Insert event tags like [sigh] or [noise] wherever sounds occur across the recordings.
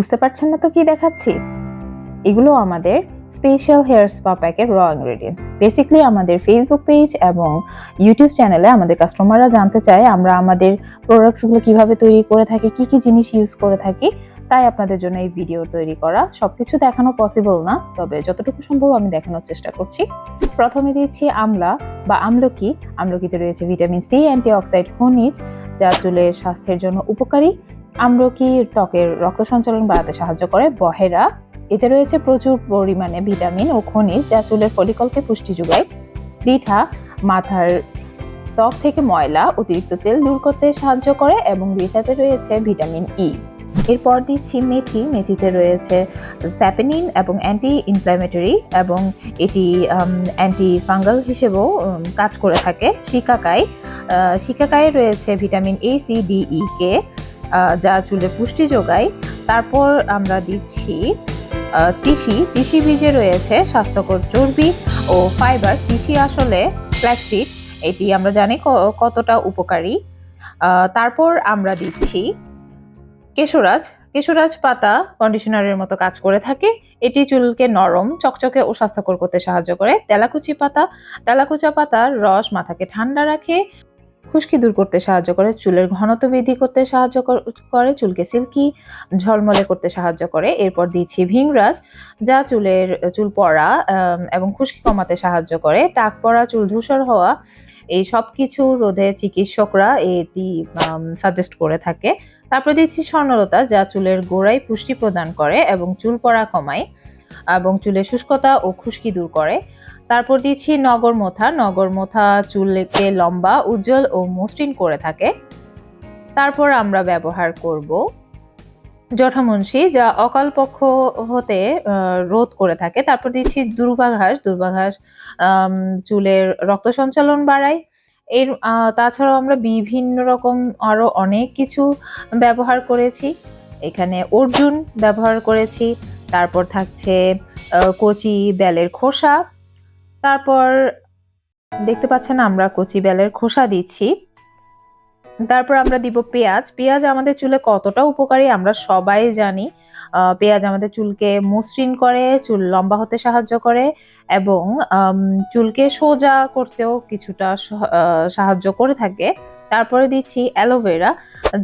বুঝতে পারছেন না তো কি দেখাচ্ছি? এগুলো আমাদের স্পেশাল হেয়ার স্পা প্যাকের র ইনগ্রেডিয়েন্টস বেসিকলি আমাদের ফেসবুক পেজ এবং ইউটিউব চ্যানেলে আমাদের কাস্টমাররা জানতে চায় আমরা আমাদের প্রোডাক্টসগুলো কীভাবে তৈরি করে থাকি, কি কি জিনিস ইউজ করে থাকি। তাই আপনাদের জন্য এই ভিডিও তৈরি করা। সবকিছু দেখানো পসিবল না, তবে যতটুকু সম্ভব আমি দেখানোর চেষ্টা করছি। প্রথমে দিয়েছি আমলা বা আমলকি। আমলকিতে রয়েছে ভিটামিন সি অ্যান্টিঅক্সাইড খনিজ, যা চুলের স্বাস্থ্যের জন্য উপকারী। আমলকি ত্বকের রক্ত সঞ্চালন বাড়াতে সাহায্য করে, বহেরা। এতে রয়েছে প্রচুর পরিমাণে ভিটামিন ও খনিজ, যা চুলের ফলিকলকে পুষ্টি যোগায়। রিঠা মাথার ত্বক থেকে ময়লা, অতিরিক্ত তেল দূর করতে সাহায্য করে এবং রিঠাতে রয়েছে ভিটামিন ই এরপর দিচ্ছি মেথি। মেথিতে রয়েছে স্যাপেনিন এবং অ্যান্টি ইনফ্ল্যামেটরি এবং এটি অ্যান্টি ফাঙ্গাল হিসেবেও কাজ করে থাকে শিকাকায়। শিকাকায়ে রয়েছে vitamin A C D E K যা চুলে পুষ্টি যোগায়, তারপর আমরা দিচ্ছি তিসি। তিসি বীজে রয়েছে স্বাস্থ্যকর চর্বি ও ফাইবার। তিসি আসলে ফ্ল্যাক্সিড এটি আমরা জানি কতটা উপকারী। তারপর আমরা দিচ্ছি কেশরাজ। কেশরাজ পাতা কন্ডিশনারের মতো কাজ করে থাকে। এটি চুলকে নরম, চকচকে ও স্বাস্থ্যকর করতে সাহায্য করে। তেলাকুচি পাতা। তেলাকুচা পাতার রস মাথাকে ঠান্ডা রাখে। খুশকি দূর করতে সাহায্য করে, চুলের ঘনত্ব বৃদ্ধি করতে সাহায্য করে চুলকে সিল্কি ঝলমলে করতে সাহায্য করে। এরপর দিচ্ছি ভিংরাজ যা চুলের, চুল পড়া এবং খুশকি কমাতে সাহায্য করে। টাক পড়া, চুল ধূসর হওয়া, এই সব কিছু রোধে চিকিৎসকরা এটি সাজেস্ট করে থাকে। তারপর দিচ্ছি স্বর্ণলতা, যা চুলের গোড়ায় পুষ্টি প্রদান করে এবং চুল পড়া কমায়। এবং চুলের শুষ্কতা ও খুশকি দূর করে। তারপর দিচ্ছি নগর মোথা। নগর মোথা চুলকে লম্বা, উজ্জ্বল ও মসৃণ করে থাকে। তারপর আমরা ব্যবহার করব জঠামুন্সি, যা অকাল পক্ষ হতে রোধ করে থাকে। তারপর দিচ্ছি দুর্বাঘাস। দুর্বাঘাস চুলের রক্ত সঞ্চালন বাড়ায়। এর তাছাড়াও আমরা বিভিন্ন রকম আরও অনেক কিছু ব্যবহার করেছি। এখানে অর্জুন ব্যবহার করেছি। তারপর থাকছে কচি বেলের খোসা। তারপর দেখতে পাচ্ছেন আমরা কচি বেলের খোসা দিচ্ছি। তারপর আমরা দিব পেঁয়াজ। পেঁয়াজ আমাদের চুলে কতটা উপকারী আমরা সবাই জানি। পেঁয়াজ আমাদের চুলকে মসৃণ করে, চুল লম্বা হতে সাহায্য করে এবং চুলকে সোজা করতেও কিছুটা সাহায্য করে থাকে। তারপরে দিচ্ছি অ্যালোভেরা,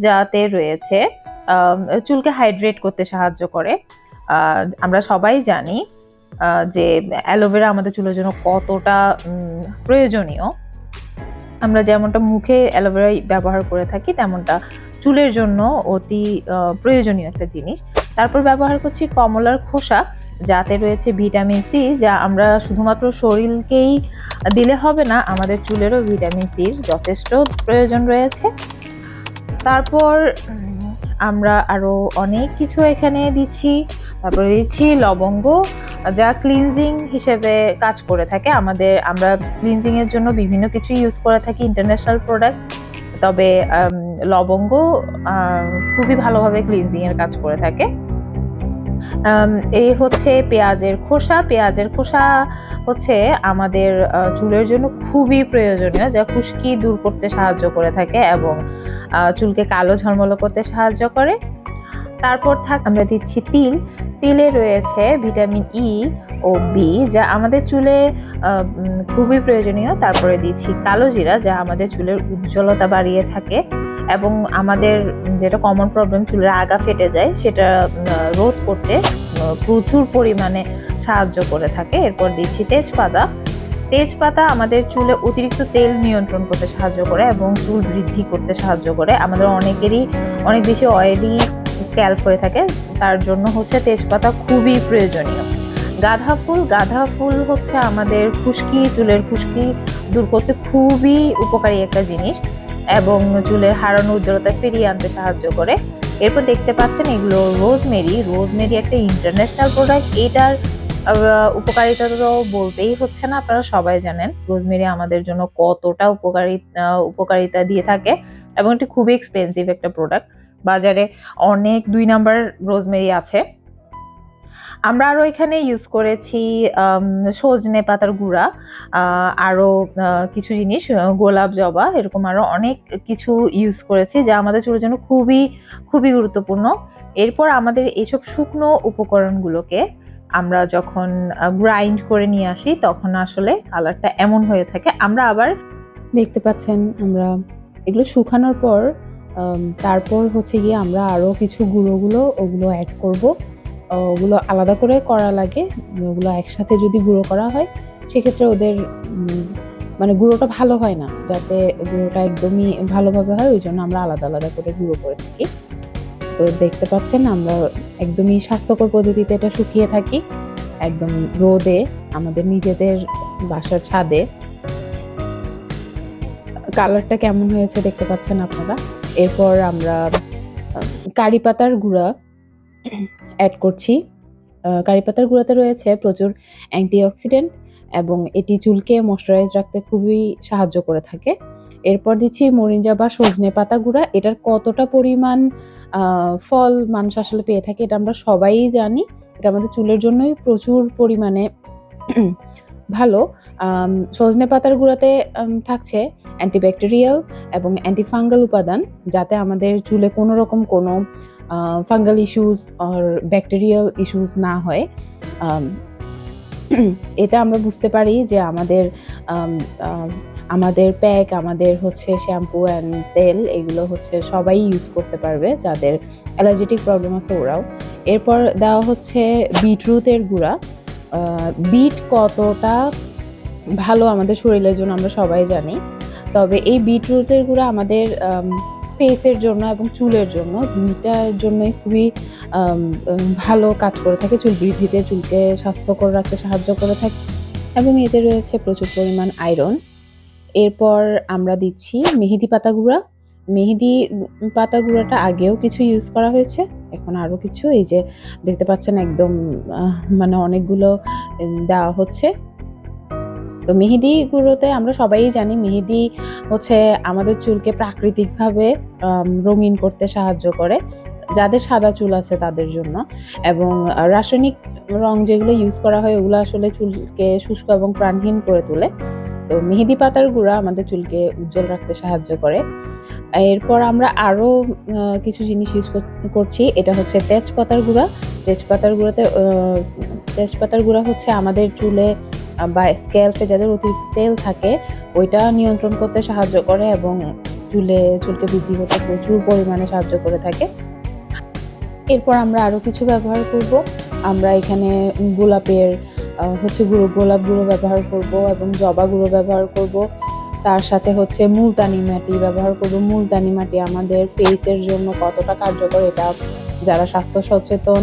যাতে রয়েছে চুলকে হাইড্রেট করতে সাহায্য করে। আমরা সবাই জানি যে অ্যালোভেরা আমাদের চুলের জন্য কতটা প্রয়োজনীয়। আমরা যেমনটা মুখে অ্যালোভেরা ব্যবহার করে থাকি, তেমনটা চুলের জন্য অতি প্রয়োজনীয় একটা জিনিস। তারপর ব্যবহার করছি কমলার খোসা, যাতে রয়েছে ভিটামিন সি, যা আমরা শুধুমাত্র শরীরকেই দিলে হবে না, আমাদের চুলেরও ভিটামিন সির যথেষ্ট প্রয়োজন রয়েছে। তারপর আমরা আরও অনেক কিছু এখানে দিচ্ছি। তারপরে দিচ্ছি লবঙ্গ, যা ক্লিনজিং হিসেবে কাজ করে থাকে। আমাদের, আমরা ক্লিনজিংয়ের জন্য বিভিন্ন কিছু ইউজ করে থাকি ইন্টারন্যাশনাল প্রোডাক্ট তবে লবঙ্গ খুবই ভালোভাবে ক্লিনজিংয়ের কাজ করে থাকে। এই হচ্ছে পেঁয়াজের খোসা। পেঁয়াজের খোসা হচ্ছে আমাদের চুলের জন্য খুবই প্রয়োজনীয়, যা খুশকি দূর করতে সাহায্য করে থাকে এবং চুলকে কালো ঝলমলো করতে সাহায্য করে। তারপর থাক, আমরা দিচ্ছি তিল। তিলে রয়েছে ভিটামিন ই ও বি যা আমাদের চুলে খুবই প্রয়োজনীয়। তারপরে দিচ্ছি কালো জিরা, যা আমাদের চুলের উজ্জ্বলতা বাড়িয়ে থাকে। এবং আমাদের যেটা কমন প্রবলেম চুলের আগা ফেটে যায়, সেটা রোধ করতে প্রচুর পরিমাণে সাহায্য করে থাকে। এরপর দিচ্ছি তেজপাতা। তেজপাতা আমাদের চুলে অতিরিক্ত তেল নিয়ন্ত্রণ করতে সাহায্য করে এবং চুল বৃদ্ধি করতে সাহায্য করে। আমাদের অনেকেরই অনেক বেশি অয়েলি স্ক্যাল্প হয়ে থাকে, তার জন্য হচ্ছে তেজপাতা খুবই প্রয়োজনীয়। গাঁদা ফুল গাঁদা ফুল হচ্ছে আমাদের খুশকি, চুলের খুশকি দূর করতে খুবই উপকারী একটা জিনিস। এবং চুলের হারানো উজ্জ্বলতা ফিরিয়ে আনতে সাহায্য করে। এরপর দেখতে পাচ্ছেন এগুলো রোজমেরি। রোজমেরি একটা ইন্টারন্যাশনাল প্রোডাক্ট। এটার উপকারিতা তো বলতেই হচ্ছে না, আপনারা সবাই জানেন। রোজমেরি আমাদের জন্য কতটা উপকারী উপকারিতা দিয়ে থাকে এবং এটি খুবই এক্সপেন্সিভ একটা প্রোডাক্ট বাজারে অনেক দুই নাম্বার রোজমেরি আছে। আমরা আরও এখানে ইউজ করেছি সজনে পাতার গুঁড়া আরও কিছু জিনিস গোলাপ জবা, এরকম আরও অনেক কিছু ইউজ করেছি যা আমাদের চুলের জন্য খুবই খুবই গুরুত্বপূর্ণ। এরপর আমাদের এইসব শুকনো উপকরণগুলোকে আমরা যখন গ্রাইন্ড করে নিয়ে আসি, তখন আসলে কালারটা এমন হয়ে থাকে। আমরা আবার দেখতে পাচ্ছেন, আমরা এগুলো শুকানোর পর তারপর হচ্ছে গিয়ে আমরা আরও কিছু গুঁড়োগুলো ওগুলো অ্যাড করব। ওগুলো আলাদা করে করা লাগে। ওগুলো একসাথে যদি গুঁড়ো করা হয়, সেক্ষেত্রে ওদের মানে গুঁড়োটা ভালো হয় না। যাতে গুঁড়োটা একদমই ভালোভাবে হয়, ওই জন্য আমরা আলাদা আলাদা করে গুঁড়ো করে থাকি। তো দেখতে পাচ্ছেন, আমরা একদমই স্বাস্থ্যকর পদ্ধতিতে এটা শুকিয়ে থাকি। একদম রোদে, আমাদের নিজেদের বাসার ছাদে। কালারটা কেমন হয়েছে দেখতে পাচ্ছেন আপনারা? এরপর আমরা কারি পাতার গুঁড়া। অ্যাড করছি। কারি পাতার গুঁড়াতে রয়েছে প্রচুর অ্যান্টিঅক্সিডেন্ট এবং এটি চুলকে ময়শ্চারাইজ রাখতে খুবই সাহায্য করে থাকে। এরপর দিচ্ছি মরিঞ্জা বা সজনে পাতা গুঁড়া। এটার কতটা পরিমাণ ফল মানুষ আসলে পেয়ে থাকে এটা আমরা সবাই জানি। এটা আমাদের চুলের জন্যই প্রচুর পরিমাণে [clears throat] ভালো। সজনে পাতার গুঁড়াতে থাকছে অ্যান্টিব্যাকটেরিয়াল এবং অ্যান্টিফাঙ্গাল উপাদান, যাতে আমাদের চুলে কোনো রকম কোনো ফাঙ্গাল ইস্যুস আর ব্যাকটেরিয়াল ইস্যুস না হয় এতে আমরা বুঝতে পারি যে আমাদের আম, আম, আমাদের প্যাক আমাদের হচ্ছে শ্যাম্পু অ্যান্ড তেল এগুলো হচ্ছে সবাই ইউজ করতে পারবে যাদের অ্যালার্জেটিক প্রবলেম আছে ওরাও। এরপর দেওয়া হচ্ছে বিটরুটের গুঁড়া। বিট কতটা ভালো আমাদের শরীরের জন্য আমরা সবাই জানি। তবে এই বিটরুটের গুঁড়া আমাদের ফেসের জন্য এবং চুলের জন্য। দুইটার জন্যই খুবই ভালো কাজ করে থাকে। চুল বৃদ্ধিতে চুলকে স্বাস্থ্যকর রাখতে সাহায্য করে থাকে এবং এতে রয়েছে প্রচুর পরিমাণ আয়রন এরপর আমরা দিচ্ছি মেহেদি পাতা গুঁড়া। মেহেদি পাতা গুঁড়াটা আগেও কিছু ইউজ করা হয়েছে। এখন আরও কিছু। এই যে দেখতে পাচ্ছেন একদম মানে অনেকগুলো দেওয়া হচ্ছে। তো মেহেদি গুঁড়োতে আমরা সবাই জানি মেহেদি হচ্ছে আমাদের চুলকে প্রাকৃতিকভাবে রঙিন করতে সাহায্য করে, যাদের সাদা চুল আছে তাদের জন্য। এবং রাসায়নিক রং যেগুলো ইউজ করা হয় ওগুলো আসলে চুলকে শুষ্ক এবং প্রাণহীন করে তোলে। তো মেহেদি পাতার গুঁড়া আমাদের চুলকে উজ্জ্বল রাখতে সাহায্য করে। এরপর আমরা আরও কিছু জিনিস ইউজ করছি। এটা হচ্ছে তেজপাতার গুঁড়া। তেজপাতার গুঁড়াতে তেজপাতার গুঁড়া হচ্ছে আমাদের চুলে বা স্ক্যাল্পে যাদের অতিরিক্ত তেল থাকে, ওইটা নিয়ন্ত্রণ করতে সাহায্য করে এবং চুলে, চুলকে বৃদ্ধি করতে প্রচুর পরিমাণে সাহায্য করে থাকে। এরপর আমরা আরও কিছু ব্যবহার করব। আমরা এখানে গোলাপের হচ্ছে গুঁড়ো গোলাপ গুঁড়ো ব্যবহার করব এবং জবা গুঁড়ো ব্যবহার করব। তার সাথে হচ্ছে মুলতানি মাটি ব্যবহার করব। মুলতানি মাটি আমাদের ফেসের জন্য কতটা কার্যকর এটা যারা স্বাস্থ্য সচেতন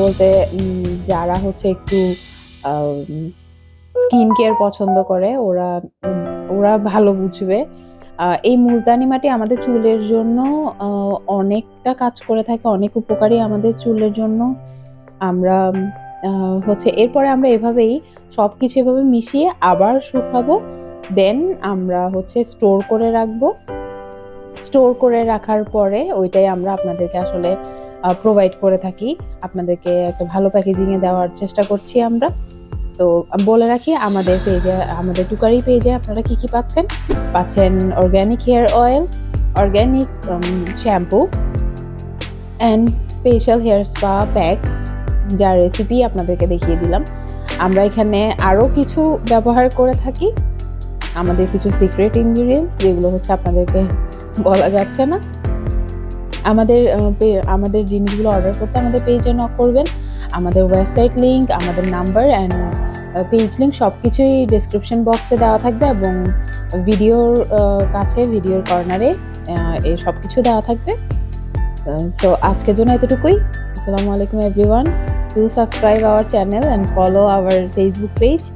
বলতে যারা হচ্ছে একটু স্কিন কেয়ার পছন্দ করে, ওরা ওরা ভালো বুঝবে। এই মুলতানি মাটি আমাদের চুলের জন্য অনেকটা কাজ করে থাকে, অনেক উপকারী আমাদের চুলের জন্য। আমরা হচ্ছে এরপরে আমরা এভাবেই সব কিছু এভাবে মিশিয়ে আবার শুকাবো। দেন আমরা হচ্ছে স্টোর করে রাখব। স্টোর করে রাখার পরে ওইটাই আমরা আপনাদেরকে আসলে প্রোভাইড করে থাকি। আপনাদেরকে একটা ভালো প্যাকেজিংয়ে দেওয়ার চেষ্টা করছি আমরা। তো বলে রাখি, আমাদের পেজে আমাদের টুকারি পেজে আপনারা কি কি পাচ্ছেন? পাচ্ছেন organic hair oil organic shampoo and special hair spa pack যার রেসিপি আপনাদেরকে দেখিয়ে দিলাম। আমরা এখানে আরও কিছু ব্যবহার করে থাকি। আমাদের কিছু সিক্রেট ইনগ্রিডিয়েন্টস যেগুলো হচ্ছে আপনাদেরকে বলা যাচ্ছে না। আমাদের আমাদের জিনিসগুলো অর্ডার করতে আমাদের পেজে নক করবেন। আমাদের ওয়েবসাইট লিঙ্ক আমাদের নাম্বার অ্যান্ড পেজ লিঙ্ক সব কিছুই ডিসক্রিপশন বক্সে দেওয়া থাকবে এবং ভিডিওর কাছে ভিডিওর কর্নারে এই সব কিছু দেওয়া থাকবে। সো আজকের জন্য এতটুকুই। আসসালামু আলাইকুম everyone do subscribe our channel and follow our Facebook page.